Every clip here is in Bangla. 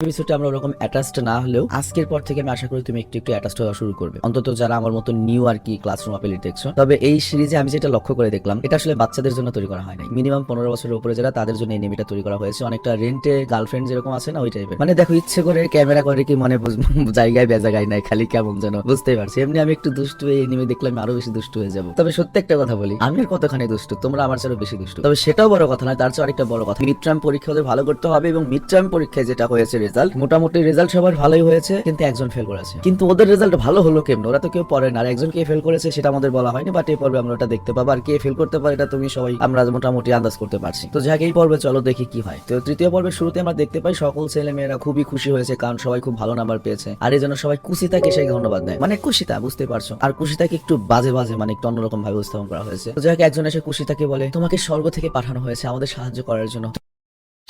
এপিসোডে আমরা ওরকম অ্যাটাচড না হলেও আজকের পর থেকে আমি আশা করি তুমি একটু একটু অ্যাটাচড হওয়া শুরু করবে। অন্তত যারা আমার মতো নিউ আর কি ক্লাসরুম আপেলি দেখছ। তবে এই সিরিজে আমি যেটা লক্ষ্য করে দেখলাম, এটা আসলে বাচ্চাদের জন্য তৈরি করা হয়নি। মিনিমাম পনেরো বছরের উপরে যারা, তাদের জন্য এই নেমিটা তৈরি করা হয়েছে। অনেকটা রেন্টে গার্লফ্রেন্ড যেরকম আছে না, ওই টাইপের মানে দেখো, ইচ্ছে করে ক্যামেরা করে কি মানে জায়গায় বেজাগায় নাই, খালি কেমন যেন, বুঝতেই পারছি। এমনি আমি একটু দুষ্টু হয়ে নেমে দেখলাম আরও বেশি দুষ্টু হয়ে যাব। তবে সত্যি একটা কথা বলি আমি আর কতখানি দুষ্টু, তোমরা আমার চেয়ে বেশি দুষ্টু। তবে সেটাও বড় কথা নয় তার চেয়ে আরেকটা বড় কথা। মিড টার্ম পরীক্ষা ওদের ভালো করতে হবে এবং মিড টার্ম পরীক্ষায় যেটা হয়েছে রেজাল্ট মোটামুটি রেজাল্ট সবার ভালোই হয়েছে, কিন্তু একজন ফেল করেছে। কিন্তু ওদের রেজাল্ট ভালো হলো কেমন? ওরা তো কেউ পড়ে না। আর একজন কে ফেল করেছে, সেটা আমাদের বলা হয়নি বাট এই পর্বে আমরা ওটা দেখতে পাবো। আর কে ফেল করতে পারে, এটা তুমি সবাই আমরা মোটামুটি আন্দাজ করতে পারছি। তো যাক, এই পর্বে চলো দেখি কি হয়। তো তৃতীয় পর্বের শুরুতে আমরা দেখতে পাই, সকল ছেলে মেয়েরা খুবই খুশি হয়েছে, কারণ সবাই খুব ভালো নাম্বার পেয়েছে। আর এই জন্য সবাই কুশিতাকে সেই ধন্যবাদ দেয়। মানে কুশিতা, বুঝতে পারছ? আর কুশিতাকে একটু বাজে বাজে মানে একটু অন্যরকম ভাবে উপস্থাপন করা হয়েছে। তো যাক, একজন এসে কুশিতাকে বলে, তোমাকে স্বর্গ থেকে পাঠানো হয়েছে আমাদের সাহায্য করার জন্য।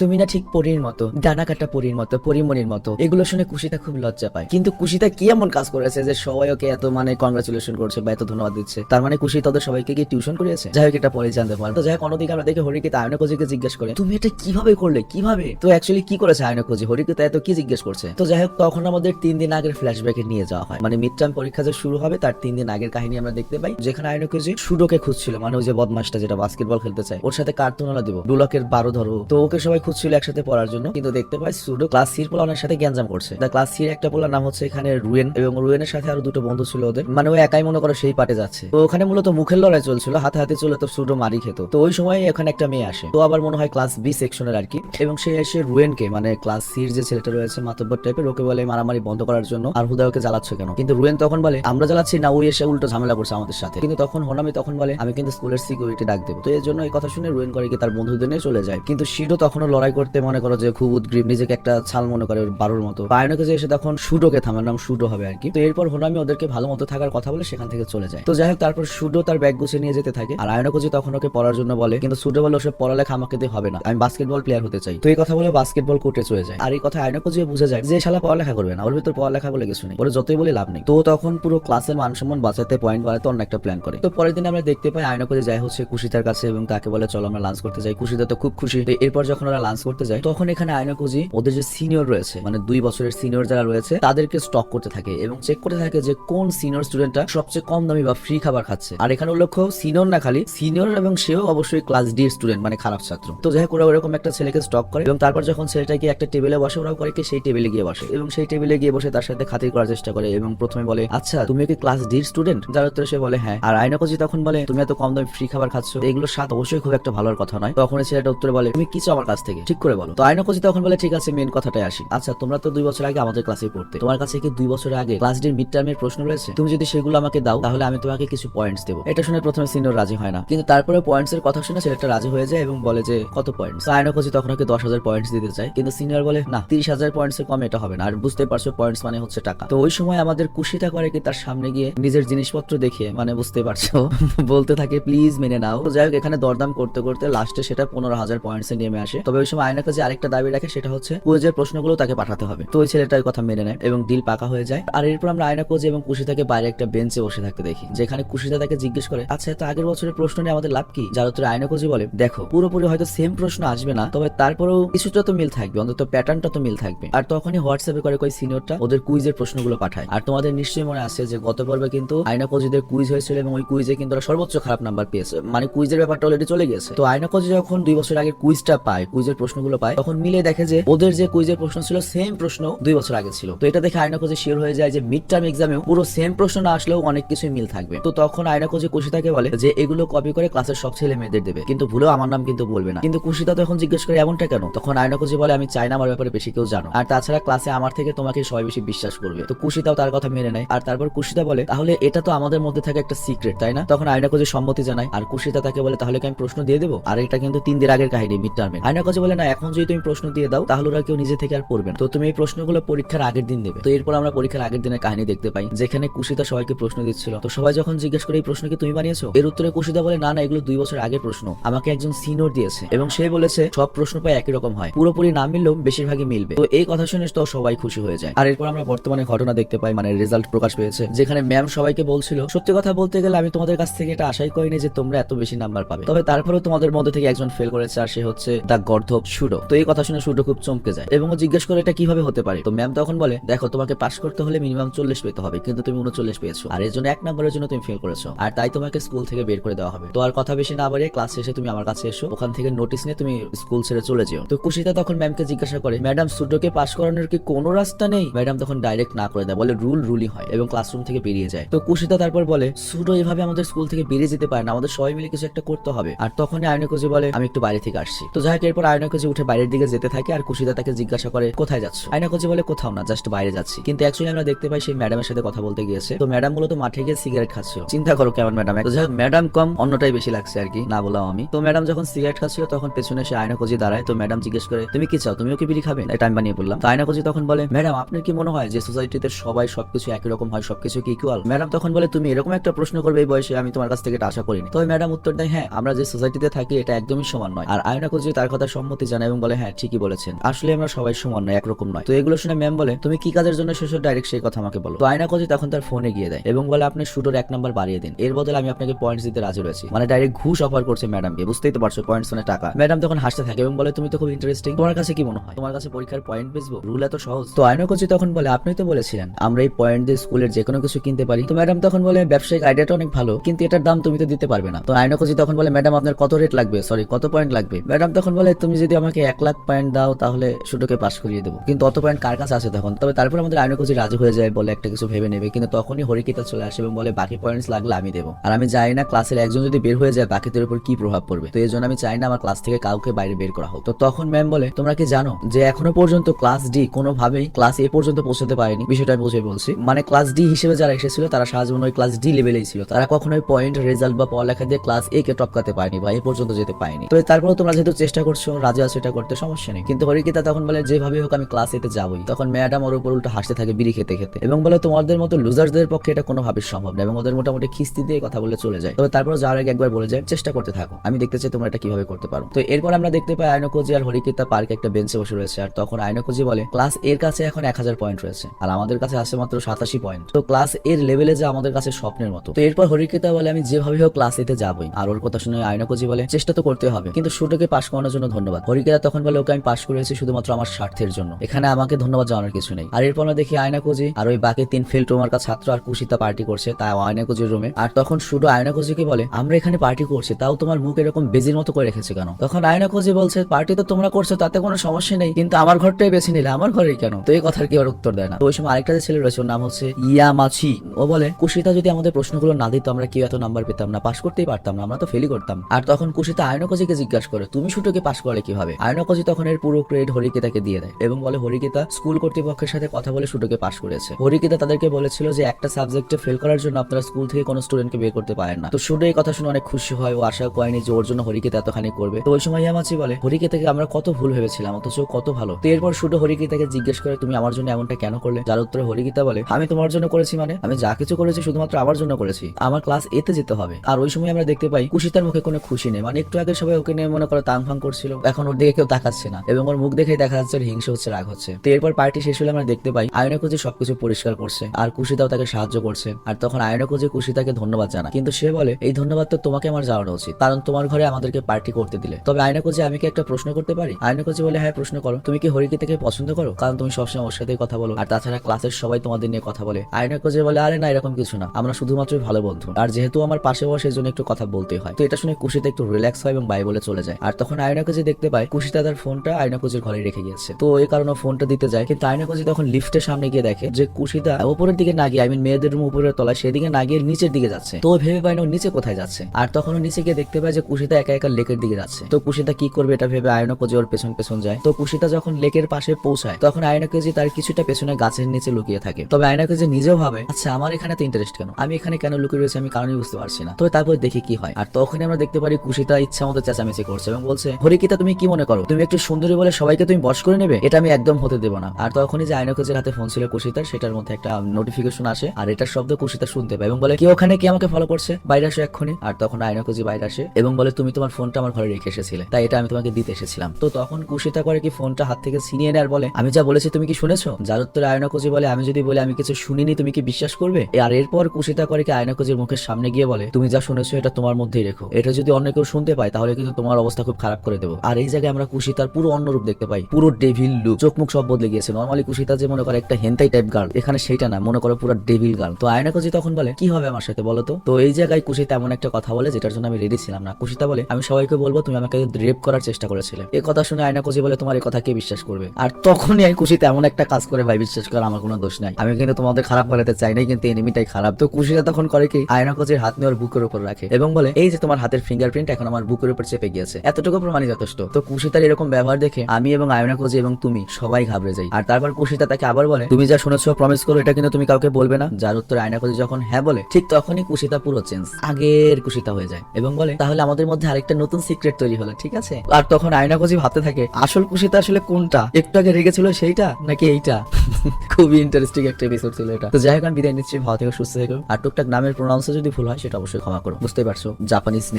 তুমি না ঠিক পরীর মতো ডানা কাটা পরীর মতো পরিমণির মতো। এগুলো শুনে কুশিতা খুব লজ্জা পায়। কিন্তু কুশিতা কি এমন কাজ করেছে যে সবাই ওকে এত মানে কংগ্রাচুলেশন করছে বা এত ধন্যবাদ দিচ্ছে? তার মানে কুশি তাদের সবাইকে কি টিউশন করিয়েছে? যাই হোক এটা পরে জানতে পারে তো যাই হোক, অন্যদিকে আমরা দেখি হরিকে আয়না কোজিকে জিজ্ঞেস করে, তুমি এটা কীভাবে করলে? কীভাবে? তো অ্যাকচুয়ালি কি করেছে আয়না কোজি হরিকে তাই তো কি জিজ্ঞেস করছে? তো যাই হোক, তখন আমাদের তিন দিন আগের ফ্ল্যাশব্যাকে নিয়ে যাওয়া হয়। মানে মিড টার্ম পরীক্ষা যে শুরু হবে, তার তিন দিন আগের কাহিনী আমরা দেখতে পাই, যেখানে আয়না কোজি সুডোকে খুঁজছিল মানে ওই যে বদমাসটা যেটা বাস্কেটবল খেলতে চায়। ওর সাথে কার তুলনা দিব? ব্লকের বারো ধরো। তো ওকে সবাই খুঁজছিল একসাথে পড়ার জন্য। কিন্তু দেখতে পাই সুডো ক্লাস সির পোলানের সাথে গ্যাঞ্জাম করছে। দা ক্লাস সির একটা পোলার নাম হচ্ছে এখানে রুয়েন এবং রুয়েনের সাথে আরও দুটো বন্ধু ছিল ওদের। মানে ও একাই মনে করো সেই পাটে যাচ্ছে। তো ওখানে মূলত মুখের লড়াই চলছিল হাতে হাতে চলে তো সুডো মারি খেত। তো ওই সময় এখানে একটা মেয়ে আসে। তো আবার মনে হয় ক্লাস বি সেকশনের আর কি। এবং সে এসে রুয়েনকে মানে ক্লাস সির যে ছেলেটা রয়েছে, মাতব্বর টাইপের ওকে বলে মারামারি বন্ধ করার জন্য আর হুদা ওকে জ্বালাচ্ছ কেন? কিন্তু রুয়েন তখন বলে, আমরা জ্বালাচ্ছি না ওই এসে উল্টো ঝামেলা করছে আমাদের সাথে। কিন্তু তখন হোনামি তখন বলে, আমি কিন্তু স্কুলের সিকিউরিটি ডাক দেবো। তো এর জন্য এই কথা শুনে রুয়েন করে কি তার বন্ধুদের নিয়ে চলে যায়। কিন্তু শিরো তখনও লড়াই করতে মনে করো যে খুব উদ্গ্রীব, নিজেকে একটা ছাল মনে করে বারোর মতো। বায়নকে যে এসে তখন সুডোকে থামার নাম সুডো হবে আর কি। তো এরপর হোনামি ওদেরকে ভালো মতো থাকার কথা বলে সেখান থেকে চলে যায়। তো যাই হোক, তারপর সুডো তার ব্যাগ গুছিয়ে নিয়ে যেতে থাকে। আর আয়নকোজি তখন ওকে পড়ার জন্য বলে, কিন্তু সুডো বলে, ওসব পড়ালেখা আমাকে দিয়ে হবে না। আমি বাস্কেটবল প্লেয়ার হতে চাই। তো এই কথা বলে বাস্কেটবল কোর্টে চলে যায়। আর এই কথা আয়নকোজি বুঝে যায় যে শালা পড়ালেখা করবে না। ওর ভিতর পড়ালেখা বলে কিছু নেই। ওর যতই বলে লাভ নেই। তো তখন পুরো ক্লাসের মান সম্মান বাঁচাতে পয়েন্ট বাড়াতে অন্য একটা প্ল্যান করে। তো পরের দিন আমরা দেখতে পাই আয়নকোজি যায় হচ্ছে কুশিতার কাছে এবং তাকে বলে, চলো আমরা লাঞ্চ করতে যাই। কুশিতা তো খুব খুশি। এরপর যখন ওরা লাঞ্চ করতে যায়, তখন এখানে আয়নকোজি ওদের যে সিনিয়র রয়েছে মানে দুই বছরের সিনিয়র যারা রয়েছে, তাদেরকে স্টক করতে থাকে এবং চেক করতে থাকে যে কোন সিনিয়র স্টুডেন্টটা সবচেয়ে কম দামি বা ফ্রি খাবার খাচ্ছে। আর এখানে উল্লেখ্য সিনিয়র না খালি সিনিয়র এবং সেও অবশ্যই ক্লাস ডি স্টুডেন্ট মানে খারাপ ছাত্র। তো যাই হোক ওরা ওরকম একটা ছেলেকে স্টক করে এবং তারপর যখন ছেলেটাকে একটা টেবিলে বসে, ওরাও করে সেই টেবিলে গিয়ে বসে এবং সেই টেবিলে গিয়ে বসে তার সাথে খাতির করার চেষ্টা করে এবং প্রথমে বলে আচ্ছা তুমি কি ক্লাস ডি স্টুডেন্ট যার উত্তরে সে বলে হ্যাঁ। আর আইনকজি তখন বলে, তুমি এত কম দামি ফ্রি খাবার খাচ্ছ? এগুলো স্বাদ অবশ্যই খুব একটা ভালোর কথা নয়। তখন ছেলেটা উত্তরে বলে, তুমি কিছু আমার কাছ থেকে। ঠিক করে বলো। তো আইনকজি তখন বলে, ঠিক আছে মেন কথাটাই আসি। আচ্ছা তোমরা তো দুই বছর আগে আমাদের ক্লাসে পড়তে। তোমার কাছে কি দুই বছর আগে ক্লাস ডির মিড টার্মের প্রশ্ন রয়েছে? তুমি যদি সেগুলো আমাকে দাও, তাহলে আমি তোমাকে কিছু পয়েন্টস দেবো। এটা শুনে প্রথমে সিনিয়র রাজি হয় না। কিন্তু তারপরে পয়েন্টস এর কথা শুনে ছেলেটা রাজি হয়ে যায় এবং বলে যে, কত পয়েন্টস আইনকজি তখন ওকে দশ হাজার পয়েন্টস দিতে চায়। কিন্তু সিনিয়র বলে, না, তিরিশ হাজার পয়েন্টস এর কমে এটা হবে না। আর বুঝতে পারছ পয়েন্টস মানে হচ্ছে টাকা। তো ওই সময় আমাদের কুশিতা করে কি তার সামনে গিয়ে নিজের জিনিসপত্র দেখিয়ে মানে বুঝতে পারছ, বলতে থাকে, প্লিজ মেনে নাও। যাই হোক, এখানে দরদাম করতে করতে লাস্টে সেটা পনেরো হাজার পয়েন্টস এ নেমে আসে। তবে ওই সময় আয়নার কাছে আরেকটা দাবি রাখে সেটা হচ্ছে কুইজের প্রশ্নগুলো তাকে পাঠাতে হবে। তো ওই ছেলেটা ওই কথা মেনে নেয় এবং ডিল পাকা হয়ে যায়। আর এরপর আমরা আয়না কোচ এবং কুশিতাকে বাইরে একটা বেঞ্চে বসে থাকতে দেখি, যেখানে কুশিতা তাকে জিজ্ঞেস করে আচ্ছা তো আগের বছরের প্রশ্ন নিয়ে আমাদের লাভ কি? যার উত্তরে আয়না কোচি বলে, দেখো, পুরোপুরি হয়তো সেম প্রশ্ন আসবে না, তবে তারপরেও কিছুটা তো মিল থাকবে, অন্তত প্যাটার্নটা তো মিল থাকবে। আর তখনই হোয়াটসঅ্যাপে করে কই সিনিয়রটা ওদের কুইজের প্রশ্নগুলো পাঠায়। আর তোমাদের নিশ্চয়ই মনে আছে যে, গত পর্বে কিন্তু আয়না কোচিদের কুইজ হয়েছিল এবং ওই কুইজে কিন্তু ওরা সর্বোচ্চ খারাপ নাম্বার পেয়েছে। মানে কুইজের ব্যাপারটা অলরেডি চলে গেছে তো আয়না কোচি যখন দুই বছর আগে কুইজটা পায় কুইজের প্রশ্নগুলো পায়, তখন মিলে দেখে যে ওদের যে কুইজের প্রশ্ন ছিল সেম প্রশ্ন দুই বছর আগে ছিল। তো এটা দেখে আয়না কোচি শিওর হয়ে যায় যে মিড টার্ম এক্সামেও পুরো সেম প্রশ্ন না আসলেও অনেক কিছুই মিল থাকবে। তো তখন আয়না কোচি কুশিতাকে বলে যে, এগুলো কপি করে ক্লাসের সব ছেলে মেয়েদের দেবে। কিন্তু ভুলেও আমার নাম কিন্তু বলবে না। কিন্তু কুশিতা তখন জিজ্ঞেস করে, এমনটা কেন? তখন আয়না কোচি বলে, আমি চাই না আমার ব্যাপারে বেশি কেউ জানো আর তাছাড়া ক্লাসে আমার থেকে তোমাকে সবাই বেশি বিশ্বাস করবে। তো কুশিতাও তার কথা মেনে নেয়। আর তারপর কুশিতা বলে, তাহলে এটা তো আমাদের মধ্যে থাকে একটা সিক্রেট তাই না? তখন আয়না কোচি সম্মতি জানায়। আর কুশিতা তাকে বলে, তাহলে কি আমি প্রশ্ন দিয়ে দেবো? আর এটা কিন্তু তিন দিন আগের কাহিনী মিড টার্মে আয়না কোচি বলে, না, এখন যদি তুমি প্রশ্ন দিয়ে দাও, তাহলে ওরা কেউ নিজে থেকে আর পড়বে না। তো তুমি এই প্রশ্নগুলো পরীক্ষার আগের দিন দেবে তো এরপর আমরা পরীক্ষার আগের দিনের কাহিনী দেখতে পাই, যেখানে কুশিতা সবাইকে প্রশ্ন দিচ্ছিল। তো সবাই যখন জিজ্ঞেস করে, এই প্রশ্ন কি তুমি বানিয়েছো? এর উত্তরে কুশিতা বলে, না না, এগুলো দুই বছর আগের প্রশ্ন। আমাকে একজন সিনিয়র দিয়েছে। এবং সে বলেছে, সব প্রশ্ন প্রায় একই রকম হয়। পুরোপুরি না মিললেও বেশিরভাগই মিলবে। তো এই কথা শুনে তো সবাই খুশি হয়ে যায়। আর এরপর আমরা বর্তমানে ঘটনা দেখতে পাই মানে রেজাল্ট প্রকাশ পেয়েছে, যেখানে ম্যাম সবাইকে বলছিল, সত্যি কথা বলতে গেলে আমি তোমাদের কাছ থেকে এটা আশাই করিনি যে তোমরা এত বেশি নাম্বার পাবে। তবে তারপরেও তোমাদের মধ্যে থেকে একজন ফেল করেছে, আর সে হচ্ছে দা গর্দ মাধব সুডো তো এই কথা শুনে সুডো খুব চমকে যায় এবং ও জিজ্ঞেস করে, এটা কীভাবে হতে পারে? তো ম্যাম তখন বলে, দেখো, তোমাকে পাস করতে হলে মিনিমাম চল্লিশ পেতে হবে, কিন্তু তুমি উনচল্লিশ পেয়েছ। আর এর জন্য এক নম্বরের জন্য তুমি ফেল করেছ। আর তাই তোমাকে স্কুল থেকে বের করে দেওয়া হবে। তো আর কথা বেশি না বাড়িয়ে ক্লাস শেষে তুমি আমার কাছে এসো। ওখান থেকে নোটিশ নিয়ে তুমি স্কুল ছেড়ে চলে যেও। তো কুশিতা তখন ম্যামকে জিজ্ঞাসা করে ম্যাডাম সুডোকে পাস করানোর কি কোনো রাস্তা নেই? ম্যাডাম তখন ডাইরেক্ট না করে দেয়, বলে রুল রুলই হয় এবং ক্লাসরুম থেকে বেরিয়ে যায়। তো কুশিতা তারপর বলে সুডো এভাবে আমাদের স্কুল থেকে বেরিয়ে যেতে পারে না, আমাদের সবাই মিলে কিছু একটা করতে হবে। আর তখনই আয়না খুঁজে বলে, আমি একটু বাইরে থেকে আসছি। তো যাই এরপর আয়না খুঁজে উঠে বাইরের দিকে যেতে থাকে আর কুশিতা তাকে জিজ্ঞাসা করে, কোথায় যাচ্ছ? আয়না খুঁজে বলে, কোথাও না জাস্ট বাইরে যাচ্ছি। কিন্তু অ্যাকচুয়ালি আমরা দেখতে পাই সেই ম্যাডামের সাথে কথা বলতে গিয়েছে। তো ম্যাডাম মূলত মাঠে গিয়ে সিগারেট খাচ্ছিল চিন্তা করো কেমন ম্যাডাম যাই ম্যাডাম কম, অন্যটাই বেশি লাগছে আর কি, না বললাম আমি। তো ম্যাডাম যখন সিগারেট খাচ্ছিল, তখন পেছনে সে আয়না খুঁজে দাঁড়ায়। তো ম্যাডাম জিজ্ঞেস করে, তুমি কি চাও? তুমিও কি বিড়ি খাবে? এটা আমি বানিয়ে বললাম। তো আয়না তখন বলে ম্যাডাম আপনার কি মনে হয় যে সোসাইটিতে সবাই সবকিছু একই রকম হয়, সবকিছু কি ইকুয়াল ম্যাডাম তখন বলে, তুমি এরকম একটা প্রশ্ন করবে এই বয়সে, আমি তোমার কাছ থেকে এটা আশা করিনি। তবে ম্যাডাম উত্তর দেয় হ্যাঁ আমরা যে সোসাইটিতে থাকি, এটা একদমই সমান নয়। আর আয়না খুঁজে তার কথা সম্মতি জানায় এবং বলে হ্যাঁ ঠিকই বলেছেন। আসলে আমরা সবাই সমান নয়, একরকম নয়। তো এগুলো শুনে ম্যাম বলে, তুমি কি কাজের জন্য শেষ ডাইরেক্ট সেই কথা আমাকে বলো? তো আয়না খুঁজে তখন তার ফোনে গিয়ে দেয় এবং বলে, আপনি শুটোর এক নাম্বার বাড়িয়ে দিন। এর বদলে আমি আপনাকে পয়েন্টস দিতে রাজি রয়েছি। মানে ডাইরেক্ট ঘুষ অফার করছে ম্যাডামকে বুঝতেই তো পারছ পয়েন্টস মানে টাকা। ম্যাডাম তখন হাসতে থাকে এবং বলে, তুমি তো খুব ইন্টারেস্টিং তোমার কাছে কি মনে হয়? তোমার কাছে পরীক্ষার পয়েন্ট বেসবো রুল এত সহজ? তো আয়না কোচি তখন বলে, আপনি তো বলেছিলেন, আমরা এই পয়েন্ট দিয়ে স্কুলের যে কোনো কিছু কিনতে পারি। তো ম্যাডাম তখন বলে, ব্যবসায়িক আইডিয়াটা অনেক ভালো, কিন্তু এটার দাম তুমি তো দিতে পারবে না। তো আয়না কোচি তখন বলে ম্যাডাম আপনার কত রেট লাগবে? সরি কত পয়েন্ট লাগবে? ম্যাডাম তখন বলে, তুমি যদি আমাকে এক লাখ পয়েন্ট দাও, তাহলে শুটোকে পাস করিয়ে দেবো। কিন্তু অত পয়েন্ট কার কাছে আছে তখন? তবে তারপর আমাদের আয়না কোচি রাজি হয়ে যায়, বলে একটা কিছু ভেবে নেবে, কিন্তু তখনই হরিকিতা চলে আসে এবং বলে, বাকি পয়েন্টস লাগলে আমি দেবো। আর আমি জানি না ক্লাসের একজন যদি বের হয়ে যায়, বাকিদের উপর কি প্রভাব পড়বে। তো এই জন্য আমি চাই না আমার ক্লাস থেকে কাউকে বাইরে বের করা হোক। তো তখন ম্যাম বলে, তোমরা কি জানো যে এখনও পর্যন্ত ক্লাস ডি কোনোভাবেই ক্লাস এ পর্যন্ত পৌঁছাতে পারেনি? বিষয়টা আমি বুঝে বলছি। মানে ক্লাস ডি হিসেবে যারা এসেছিল, তারা সারা জীবন ওই ক্লাস ডি লেভেলেই ছিল। তারা কখনোই পয়েন্ট রেজাল্ট বা পড়ালেখা দিয়ে ক্লাস এ কে টপকাতে পারেনি বা এ পর্যন্ত যেতে পারেনি। তো তারপরে তোমরা যেহেতু চেষ্টা করছ রাজি আছো, এটা করতে সমস্যা নেই। কিন্তু হরিকিতা তখন বলে যেভাবে হোক আমি ক্লাস এতে যাবোই। তখন ম্যাডাম ওর উপর উল্টো হাসতে থাকে, বিড়ি খেতে খেতে। এবং বলে, তোমাদের মতো লুজারদের পক্ষে এটা কোনোভাবে সম্ভব না। এবং ওদের মোটামুটি খিস্তি দিয়ে কথা বলে চলে যায়। তবে তারপর যাওয়ার আগে একবার বলে যায়, চেষ্টা করতে থাকো, আমি দেখতে চাই তোমরা এটা কীভাবে করতে পারো। তো এরপর আমরা দেখতে পাই আয়নকোজি আর হরিকিতা পার্কে একটা বেঞ্চে বসে রয়েছে। আর তখন আয়নকোজি বলে ক্লাস এর কাছে এখন এক হাজার পয়েন্ট রয়েছে, আর আমাদের কাছে আছে মাত্র সাতাশি পয়েন্ট তো ক্লাস এর লেভেলে যে আমাদের কাছে স্বপ্নের মতো। তো এরপর হরিকিতা বলে, আমি যেভাবে হোক ক্লাস এতে যাবই। আর ওর কথা শুনে আয়নকোজি বলে, চেষ্টা তো করতে হবে। কিন্তু শুটোকে পাশ করানোর জন্য ধন্যবাদ। হরিকিতা তখন বলে, ওকে আমি পাশ করেছি শুধুমাত্র আমার স্বার্থের জন্য। এখানে আমাকে ধন্যবাদ জানানোর কিছু নেই। আর এরপর দেখি আয়না কোজি আর ওই বাকি তিন ফেল টোমার্কা ছাত্র আর কুশিতা পার্টি করছে তাই আয়না কোজির রুমে আর তখন শুধু আয়না কোজিকে বলে, আমরা এখানে পার্টি করছি, তাও তোমার মুখ এরকম বেজির মতো করে রেখেছে কেন? তখন আয়না কোজি বলছে পার্টি তো তোমরা করছ, তাতে কোনো সমস্যা নেই, কিন্তু আমার ঘরটাই বেছে নিলে, আমার ঘরেই কেন? তো এই কথার কি আর উত্তর দেয় না। তো ওই সময় আরেকটা যে ছেলে রয়েছে, ওর নাম হচ্ছে ইয়া মাছি ও বলে, কুশিতা, যদি আমাদের প্রশ্নগুলো না দিত, আমরা কেউ এত নাম্বার পেতাম না পাশ করতেই পারতাম না, আমরা তো ফেলই করতাম। আর তখন কুশিতা আয়না কোজিকে জিজ্ঞাসা করে, তুমি শুটুকে পাশ করলে কীভাবে। আয়না কোজি তখন এর পুরো ক্রেডিট হরিকিতাকে দিয়ে দেয় এবং বলে, হরিকিতা স্কুল কর্তৃপক্ষের সাথে কথা বলে শুটুকে পাশ করেছে হরিকিতা তাদেরকে বলেছিল যে, একটা সাবজেক্টে ফেল করার জন্য আপনারা স্কুল থেকে কোনো স্টুডেন্টকে বের করতে পারেন না। তো শুটু এই কথা শুনে অনেক খুশি হয় ও আশা করেনি যে ওর জন্য হরিকিতা এতখানি করবে। তো ওই সময় ইয়ামাচি বলে, হরিকিতাকে আমরা কত ভুল ভেবেছিলাম, অথচ কত ভালো। তো এরপর শুটু হরিকিতাকে জিজ্ঞেস করে, তুমি আমার জন্য এমনটা কেন করলে? যার উত্তরে হরিকিতা বলে, আমি তোমার জন্য করেছি মানে? আমি যা কিছু করেছি শুধুমাত্র আমার জন্য করেছি। আমার ক্লাস এতে যেতে হবে। আর ওই সময় আমরা দেখতে পাই, কুশিতার মুখে কোনো খুশি নেই। মানে একটু আগে সবাই ওকে নিয়ে মনে করে তাং ফাং করছিল। এখন ওর দিকে কেউ তাকাচ্ছে না এবং ওর মুখ দেখেই দেখা যাচ্ছে হিংসা হচ্ছে, রাগ হচ্ছে। তো এরপর পার্টি শেষ হলে আমরা দেখতে পাই আয়না খুঁজে সবকিছু পরিষ্কার করছে আর কুশিতাও তাকে সাহায্য করছে। আর তখন আয়না খুঁজে কুশিতাকে ধন্যবাদ জানা কিন্তু সে বলে, এই ধন্যবাদ তো তোমাকে আমার জানানো উচিত। কারণ তোমার ঘরে আমাদেরকে পার্টি করতে দিলে। তবে আয়না খুঁজে আমি কি একটা প্রশ্ন করতে পারি? আয়না খুঁজে বলে হ্যাঁ প্রশ্ন করো। তুমি কি হরিকে থেকে পছন্দ করো? কারণ তুমি সবসময় ওর সাথে কথা বলো। আর তাছাড়া ক্লাসের সবাই তোমাদের নিয়ে কথা বলে। আয়না খুঁজে বলে, আরে না, এরকম কিছু না। আমরা শুধুমাত্র ভালো বন্ধু। আর যেহেতু আমার পাশে বসে জন্য একটু কথা বলতে হয়। তো এটা শুনে কুশিতা একটু রিল্যাক্স হয় এবং বাই বলে চলে যায়। আর তখন আয়না খুঁজে দেখতে পায় কুশিতা তার ফোনটা আয়না খুঁজের ঘরে রেখে গিয়েছে। তো এই কারণে ফোনটা দিতে যায়, কিন্তু আয়না খুঁজে তখন লিফটের সামনে গিয়ে দেখে যে কুশিতা উপরের দিকে না গিয়ে আই মিন মেয়েদের রুম উপরের তলায় সেদিকে না গিয়ে নিচের দিকে যাচ্ছে। তো ভেবে পায় না নিচে কোথায় যাচ্ছে। আর তখন নিচে গিয়ে দেখতে পায় যে কুশিতা একা একা লেকের দিকে যাচ্ছে। তো কুশিতা কি করবে এটা ভেবে আয়না খুঁজে ওর পেছন পেছন যায়। তো কুশিতা যখন লেকের পাশে পৌঁছায়, তখন আয়না খুঁজে তার কিছুটা পেছনে গাছের নিচে লুকিয়ে থাকে। তবে আয়না খুঁজে নিজেও ভাবে আচ্ছা আমার এখানে তো ইন্টারেস্ট কেন? আমি এখানে কেন লুকিয়ে রয়েছে আমি কারণই বুঝতে পারছি না। তো তারপর দেখি কি হয়। আর তখনই আমরা দেখতে পারি কুশিতা ইচ্ছা মতো চেঁচামেচি করছে এবং বলছে, হরিকিতা, তুমি কি মনে করো? তুমি একটু সুন্দরী বলে সবাইকে তুমি বস করে নেবে? এটা আমি একদম হতে দেবো না। আর তখনই যে আয়না খুঁজের হাতে ফোন ছিল কুশিতার, সেটার মধ্যে একটা নোটিফিকেশন আসে। আর এটার শব্দ কুশিতা শুনতে পায় এবং বলে, কি ওখানে কি আমাকে ফলো করছে? বাইরে আসো এক্ষুনি। আর তখন আয়না খুঁজি বাইরে আসে এবং বলে, তুমি তোমার ফোনটা আমার ঘরে রেখে এসেছিলে। তাই এটা আমি তোমাকে দিতে এসেছিলাম। তো তখন কুশিতা করে কি ফোনটা হাত থেকে ছিনিয়ে নেয় আর বলে, আমি যা বলেছি তুমি কি শুনেছো? যার উত্তরে আয়না খুঁজি বলে, আমি যদি বলে আমি কিছু শুনিনি, তুমি কি বিশ্বাস করবে? আর এরপর কুশিতা করে কি আয়না খুঁজির মুখের সামনে গিয়ে বলে, তুমি যা শুনেছো এটা তোমার মধ্যেই রেখো। এটা যদি অন্য কেউ শুনতে পায়, তাহলে কিন্তু তোমার অবস্থা খুব খারাপ করে দেবো। আর এই জায়গায় আমরা কুশিতার পুরো অন্য রূপ দেখতে পাই। পুরো ডেভিল লুক চোখ মুখ সব বদলে গিয়েছে। নর্মালি কুশিতা যে মনে করে একটা হেন্তাই টাইপ গার্ল এখানে সেইটা না, মনে করে পুরো ডেভিল গার্ল তো আয়না কোজি তখন বলে, কি হবে আমার সাথে বলো তো এই জায়গায় কুশিতা এমন একটা কথা বলে, যেটার জন্য আমি রেডি ছিলাম না। কুশিতা বলে, আমি সবাইকে বলব, তুমি আমাকে রেপ করার চেষ্টা করেছিলে। এই কথা শুনে আয়না কোজি বলে, তোমার এই কথা কে বিশ্বাস করবে? আর তখনই আমি কুশিতে এমন একটা কাজ করে, ভাই, বিশ্বাস করে, আমার কোনো দোষ নাই। আমি কিন্তু তোমাদের খারাপ বানাতে চাই নাই, কিন্তু এনিমিটাই খারাপ। তো কুশিতা তখন করে কি আয়না কোজির হাত নিয়ে ওর বুকের উপর রাখে এবং বলে, এই যে তোমার হাতের ফিঙ্গারপ্রিন্ট এখন আমার বুকের উপর চেপে গিয়েছে। এতটুকু প্রমাণই যথেষ্ট। তো কুশিতার এরকম ব্যবহার দেখে আমি এবং আয়না কোজি এবং তুমি সবাই ঘাবড়ে যাই। আর তারপর কুশিতা তাকে আবার বলে, তুমি যা শুনেছো প্রমিস করো, এটা কিন্তু তুমি কাউকে বলবে না। যার উত্তরে আয়না কোজি যখন হ্যাঁ বলে, ঠিক তখনই কুশিতা পুরো চেঞ্জ আগের কুশিতা হয়ে যায় এবং বলে, তাহলে আমাদের মধ্যে আরেকটা নতুন সিক্রেট তৈরি হলো, ঠিক আছে? আর তখন আয়না কোজি ভাবতে থাকে, আসল কুশিতা আসলে কোনটা? একটু আগে রেগেছিল সেইটা নাকি এইটা? খুবই ইন্টারেস্টিং একটা এপিসোড ছিল এটা। তো যাই হোক, আমি বিদায় নিচ্ছি, ভালো থেকে, সুস্থ থেকো। আর টুকটাক নামের প্রোনাউন্সে যদি ভুল হয়, সেটা অবশ্যই ক্ষমা করো। বুঝতে পারছ জাপানিজ